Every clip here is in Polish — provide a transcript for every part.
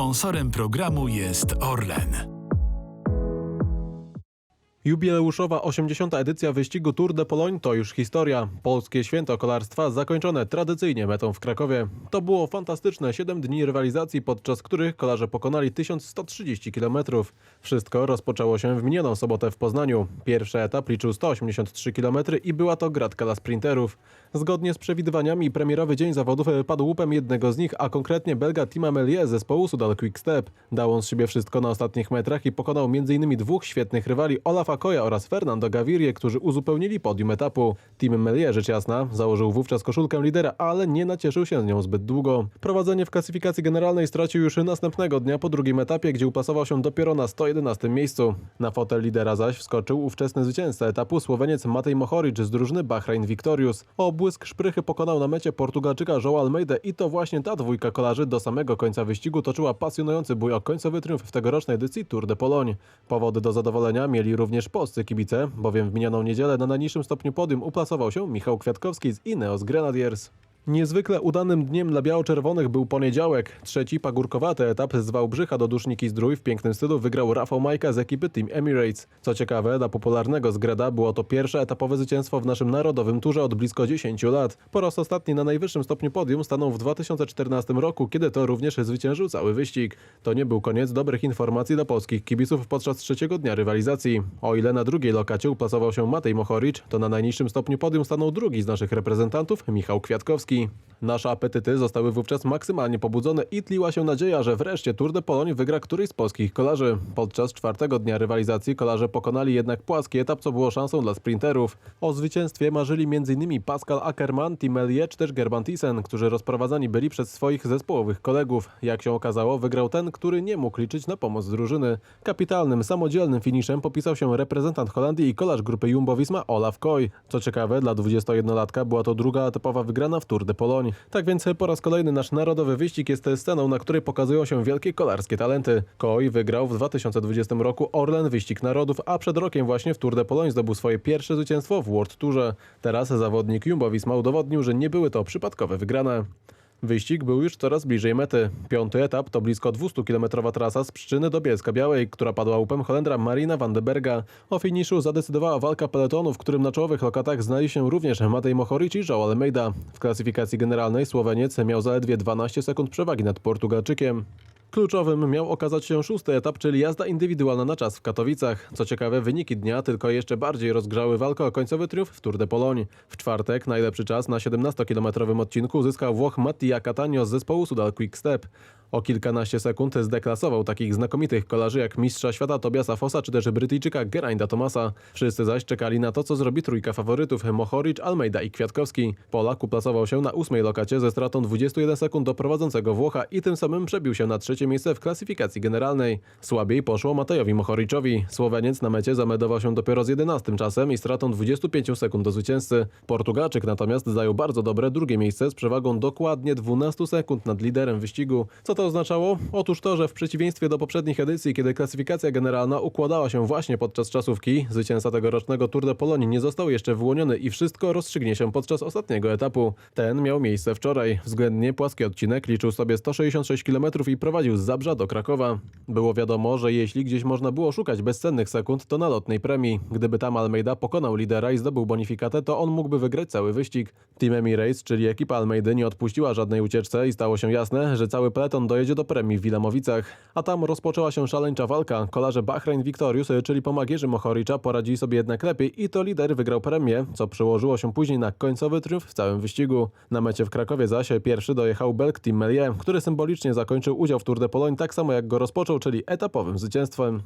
Sponsorem programu jest Orlen. Jubileuszowa 80. edycja wyścigu Tour de Pologne to już historia. Polskie święto kolarstwa zakończone tradycyjnie metą w Krakowie. To było fantastyczne 7 dni rywalizacji, podczas których kolarze pokonali 1130 km. Wszystko rozpoczęło się w minioną sobotę w Poznaniu. Pierwszy etap liczył 183 km i była to gratka dla sprinterów. Zgodnie z przewidywaniami premierowy dzień zawodów padł łupem jednego z nich, a konkretnie Belga Tima Melie z zespołu Sudal Quickstep. Dał on z siebie wszystko na ostatnich metrach i pokonał m.in. dwóch świetnych rywali Olafa Koja oraz Fernando Gavirie, którzy uzupełnili podium etapu. Tim Melie, rzecz jasna, założył wówczas koszulkę lidera, ale nie nacieszył się z nią zbyt długo. Prowadzenie w klasyfikacji generalnej stracił już następnego dnia po drugim etapie, gdzie uplasował się dopiero na 111 miejscu. Na fotel lidera zaś wskoczył ówczesny zwycięzca etapu Słoweniec Matej Mohoric z drużyny Bahrain Victorious. O błysk szprychy pokonał na mecie Portugalczyka João Almeida i to właśnie ta dwójka kolarzy do samego końca wyścigu toczyła pasjonujący bój o końcowy triumf w tegorocznej edycji Tour de Pologne. Powody do zadowolenia mieli również polscy kibice, bowiem w minioną niedzielę na najniższym stopniu podium uplasował się Michał Kwiatkowski z Ineos Grenadiers. Niezwykle udanym dniem dla biało-czerwonych był poniedziałek. Trzeci pagórkowaty etap z Wałbrzycha do Duszniki Zdrój w pięknym stylu wygrał Rafał Majka z ekipy Team Emirates. Co ciekawe, dla popularnego zgrada było to pierwsze etapowe zwycięstwo w naszym narodowym turze od blisko 10 lat. Po raz ostatni na najwyższym stopniu podium stanął w 2014 roku, kiedy to również zwyciężył cały wyścig. To nie był koniec dobrych informacji dla polskich kibiców podczas trzeciego dnia rywalizacji. O ile na drugiej lokacie uplasował się Matej Mohoric, to na najniższym stopniu podium stanął drugi z naszych reprezentantów, Michał Kwiatkowski. Nasze apetyty zostały wówczas maksymalnie pobudzone i tliła się nadzieja, że wreszcie Tour de Pologne wygra któryś z polskich kolarzy. Podczas czwartego dnia rywalizacji kolarze pokonali jednak płaski etap, co było szansą dla sprinterów. O zwycięstwie marzyli m.in. Pascal Ackermann, Tim czy też Gerban Thyssen, którzy rozprowadzani byli przez swoich zespołowych kolegów. Jak się okazało, wygrał ten, który nie mógł liczyć na pomoc drużyny. Kapitalnym, samodzielnym finiszem popisał się reprezentant Holandii i kolarz grupy Jumbo-Visma Olaf Koy. Co ciekawe, dla 21-latka była to druga etapowa wygrana w Tour de Pologne. Tak więc po raz kolejny nasz narodowy wyścig jest sceną, na której pokazują się wielkie kolarskie talenty. Koy wygrał w 2020 roku Orlen Wyścig Narodów, a przed rokiem właśnie w Tour de Pologne zdobył swoje pierwsze zwycięstwo w World Tourze. Teraz zawodnik Jumbo-Visma udowodnił, że nie były to przypadkowe wygrane. Wyścig był już coraz bliżej mety. Piąty etap to blisko 200-kilometrowa trasa z Pszczyny do Bielska Białej, która padła łupem Holendra Marina van de Berga. O finiszu zadecydowała walka peletonu, w którym na czołowych lokatach znali się również Matej Mohoric i João Almeida. W klasyfikacji generalnej Słoweniec miał zaledwie 12 sekund przewagi nad Portugalczykiem. Kluczowym miał okazać się szósty etap, czyli jazda indywidualna na czas w Katowicach. Co ciekawe, wyniki dnia tylko jeszcze bardziej rozgrzały walkę o końcowy triumf w Tour de Pologne. W czwartek najlepszy czas na 17-kilometrowym odcinku uzyskał Włoch Mattia Catania z zespołu Sudal Quickstep. O kilkanaście sekund zdeklasował takich znakomitych kolarzy jak mistrza świata Tobiasa Fossa czy też Brytyjczyka Gerainda Thomasa. Wszyscy zaś czekali na to, co zrobi trójka faworytów Mohoric, Almeida i Kwiatkowski. Polak uplasował się na ósmej lokacie ze stratą 21 sekund do prowadzącego Włocha i tym samym przebił się na trzecie miejsce w klasyfikacji generalnej. Słabiej poszło Matejowi Mohoriczowi. Słoweniec na mecie zameldował się dopiero z 11 czasem i stratą 25 sekund do zwycięzcy. Portugalczyk natomiast zajął bardzo dobre drugie miejsce z przewagą dokładnie 12 sekund nad liderem wyścigu. Co to oznaczało? Otóż to, że w przeciwieństwie do poprzednich edycji, kiedy klasyfikacja generalna układała się właśnie podczas czasówki, zwycięzca tegorocznego Tour de Pologne nie został jeszcze wyłoniony i wszystko rozstrzygnie się podczas ostatniego etapu. Ten miał miejsce wczoraj. Względnie płaski odcinek liczył sobie 166 km i prowadził z Zabrza do Krakowa. Było wiadomo, że jeśli gdzieś można było szukać bezcennych sekund, to na lotnej premii. Gdyby tam Almeida pokonał lidera i zdobył bonifikatę, to on mógłby wygrać cały wyścig. Team Emirates, czyli ekipa Almeidy, nie odpuściła żadnej ucieczce i stało się jasne, że cały peleton dojedzie do premii w Wilamowicach. A tam rozpoczęła się szaleńcza walka. Kolarze Bahrain Victorious, czyli pomagierzy Mohoricza, poradzili sobie jednak lepiej i to lider wygrał premię, co przełożyło się później na końcowy triumf w całym wyścigu. Na mecie w Krakowie zaś pierwszy dojechał Belg Team Melie, który symbolicznie zakończył udział w Tour de Pologne tak samo jak go rozpoczął, czyli etapowym zwycięstwem.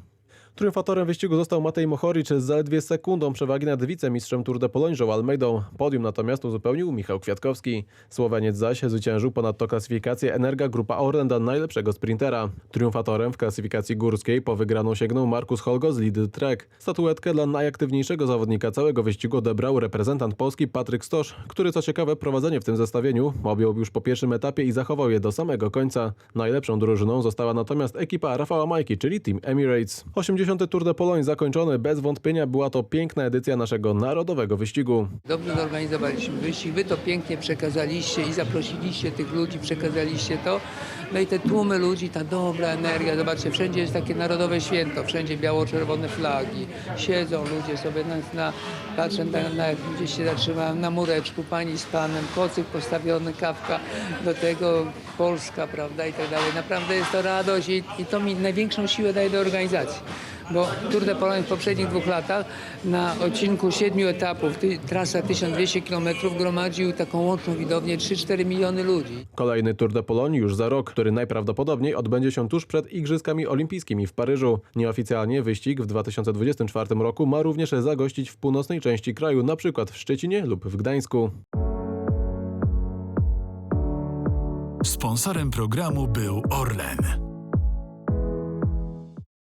Triumfatorem wyścigu został Matej Mohoric z zaledwie sekundą przewagi nad wicemistrzem Tour de Pologne João Almeidą. Podium natomiast uzupełnił Michał Kwiatkowski. Słoweniec zaś zwyciężył ponadto klasyfikację Energa Grupa Orlenda najlepszego sprintera. Triumfatorem w klasyfikacji górskiej po wygraną sięgnął Markus Holgo z Lidl Trek. Statuetkę dla najaktywniejszego zawodnika całego wyścigu odebrał reprezentant Polski Patryk Stosz, który co ciekawe prowadzenie w tym zestawieniu objął już po pierwszym etapie i zachował je do samego końca. Najlepszą drużyną została natomiast ekipa Rafała Majki, czyli Team Emirates. 80 80. Tour de Pologne zakończony. Bez wątpienia była to piękna edycja naszego narodowego wyścigu. Dobrze zorganizowaliśmy wyścig, wy to pięknie przekazaliście i zaprosiliście tych ludzi, przekazaliście to. No i te tłumy ludzi, ta dobra energia, zobaczcie, wszędzie jest takie narodowe święto, wszędzie biało-czerwone flagi. Siedzą ludzie sobie na, na patrzę na, na gdzieś się zatrzymałem, na mureczku, pani z panem, kocyk postawiony, kawka, do tego Polska, prawda, i tak dalej. Naprawdę jest to radość i, i to mi największą siłę daje do organizacji. Bo Tour de Pologne w poprzednich dwóch latach na odcinku siedmiu etapów, ty, trasa 1200 km gromadził taką łączną widownię 3-4 miliony ludzi. Kolejny Tour de Pologne już za rok, który najprawdopodobniej odbędzie się tuż przed Igrzyskami Olimpijskimi w Paryżu. Nieoficjalnie wyścig w 2024 roku ma również zagościć w północnej części kraju, na przykład w Szczecinie lub w Gdańsku. Sponsorem programu był Orlen.